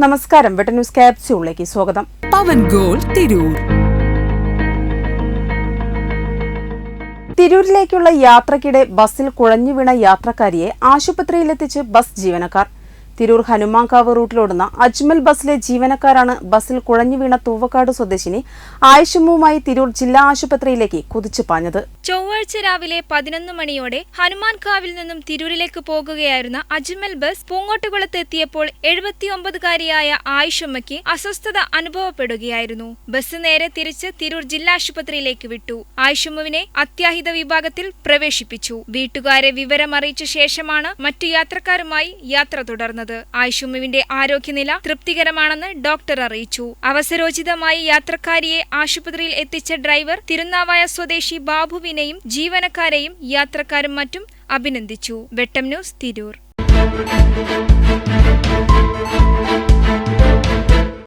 നമസ്കാരം. വെട്ട ന്യൂസ് ക്യാപ്സ്യൂളിലേക്ക് സ്വാഗതം. പവൻ ഗോൾ തിരൂർ. തിരൂരിലേക്കുള്ള യാത്രക്കിടെ ബസ്സിൽ കുഴഞ്ഞു വീണ യാത്രക്കാരിയെ ആശുപത്രിയിലെത്തിച്ച് ബസ് ജീവനക്കാർ. തിരൂർ ഹനുമാങ്കാവ് റൂട്ടിലോടുന്ന അജ്മൽ ബസ്സിലെ ജീവനക്കാരാണ് ബസ്സിൽ കുഴഞ്ഞു വീണ തൂവക്കാട് സ്വദേശിനി ആയിഷമ്മുമായി തിരൂർ ജില്ലാ ആശുപത്രിയിലേക്ക് കുതിച്ചു പാഞ്ഞത്. ചൊവ്വാഴ്ച രാവിലെ പതിനൊന്ന് മണിയോടെ ഹനുമാൻകാവിൽ നിന്നും തിരൂരിലേക്ക് പോകുകയായിരുന്ന അജ്മൽ ബസ് പൂങ്ങോട്ടുകുളത്ത് എത്തിയപ്പോൾ എഴുപത്തിയൊമ്പതുകാരിയായ ആയിഷമ്മയ്ക്ക് അസ്വസ്ഥത അനുഭവപ്പെടുകയായിരുന്നു. ബസ് നേരെ തിരിച്ച് തിരൂർ ജില്ലാ ആശുപത്രിയിലേക്ക് വിട്ടു. ആയിഷമ്മുവിനെ അത്യാഹിത വിഭാഗത്തിൽ പ്രവേശിപ്പിച്ചു. വീട്ടുകാരെ വിവരമറിയിച്ച ശേഷമാണ് മറ്റു യാത്രക്കാരുമായി യാത്ര തുടർന്നത്. ആയിഷമ്മുവിന്റെ ആരോഗ്യനില തൃപ്തികരമാണെന്ന് ഡോക്ടർ അറിയിച്ചു. അവസരോചിതമായി യാത്രക്കാരിയെ ആശുപത്രിയിൽ എത്തിച്ച ഡ്രൈവർ തിരുനാവായ സ്വദേശി ബാബുവിനെയും ജീവനക്കാരെയും യാത്രക്കാരും മറ്റും അഭിനന്ദിച്ചു. വെട്ടം ന്യൂസ് തിരൂർ.